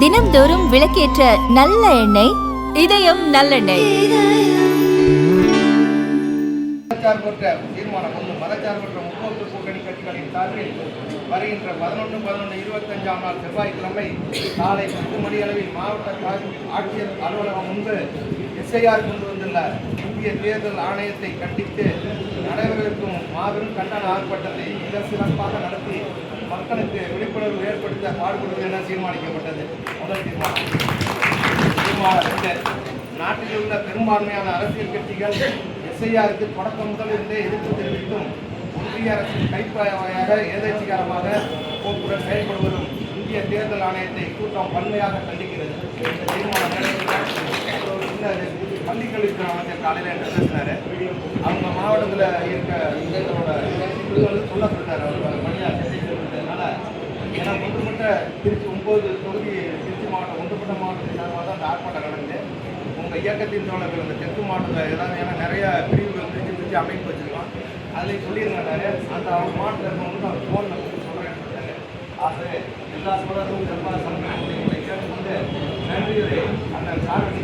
தினம்தோறும் விளக்கேற்ற நல்ல எண்ணெய் இதயம் நல்லெண்ணெய். மதச்சார்பற்ற தீர்மானம் ஒன்று. மதச்சார்பற்ற முற்போக்கு கூட்டணி கட்சிகளின் சார்பில் வருகின்ற பதினொன்று பதினொன்று இருபத்தஞ்சாம் நாள் செவ்வாய்க்கிழமை காலை பத்து மணி அளவில் மாவட்ட கா- ஆட்சியர் அலுவலகம் முன்பு எஸ்ஐஆர் கொண்டு வந்துள்ள இந்திய தேர்தல் ஆணையத்தை கண்டித்து நடைபெறவிருக்கும் மாபெரும் கண்டன ஆர்ப்பாட்டத்தை மிக சிறப்பாக நடத்தி மக்களுக்கு விழிப்புணர்வு ஏற்படுத்த பாடுபடுவது என தீர்மானிக்கப்பட்டது? முதல் தீர்மானம். தீர்மானம் ரெண்டு. நாட்டில் உள்ள பெரும்பான்மையான அரசியல் கட்சிகள் எஸ்ஐஆருக்கு தொடக்கம் முதல் இருந்தே எதிர்ப்பு தெரிவித்தும் ஒன்றிய அரசின் கைப்பாயாக ஏதேச்சிகரமாக போக்குடன் செயல்படுவதும் இந்திய தேர்தல் ஆணையத்தை கூட்டம் வன்மையாக கண்டிக்கிறது. இந்த தீர்மானம் பள்ளிக்கல்வித்துறை அமைச்சர் காலையில் என்ன பேசினார்? அவங்க மாவட்டத்தில் இருக்க இதோட இது வந்து சொல்ல அவர். ஒன்றுபட்ட திருச்சி ஒன்பது தொகுதி திருச்சி மாவட்டம் ஒன்றுபட்ட மாவட்டத்தின் சார்பாக தான் அந்த ஆர்ப்பாட்டம் நடந்து உங்கள் இயக்கத்தின் தோழர்கள் அந்த தெற்கு மாவட்டத்தில் ஏதாவது ஏன்னா நிறைய பிரிவுகள் திருச்சி பிரித்து அமைப்பு வச்சுருக்கோம். அதில் சொல்லியிருந்தாரு அந்த அவங்க மாவட்டத்தில் இருக்கவங்க அவர் ஃபோனில் கூப்பிட்டு சொல்கிறேன் சொல்லிட்டாரு. ஆகவே எல்லா சோழரும் செவ்வாய் சமூகங்களை கேட்டுக்கொண்டு நன்றியுரை அந்த சார்பு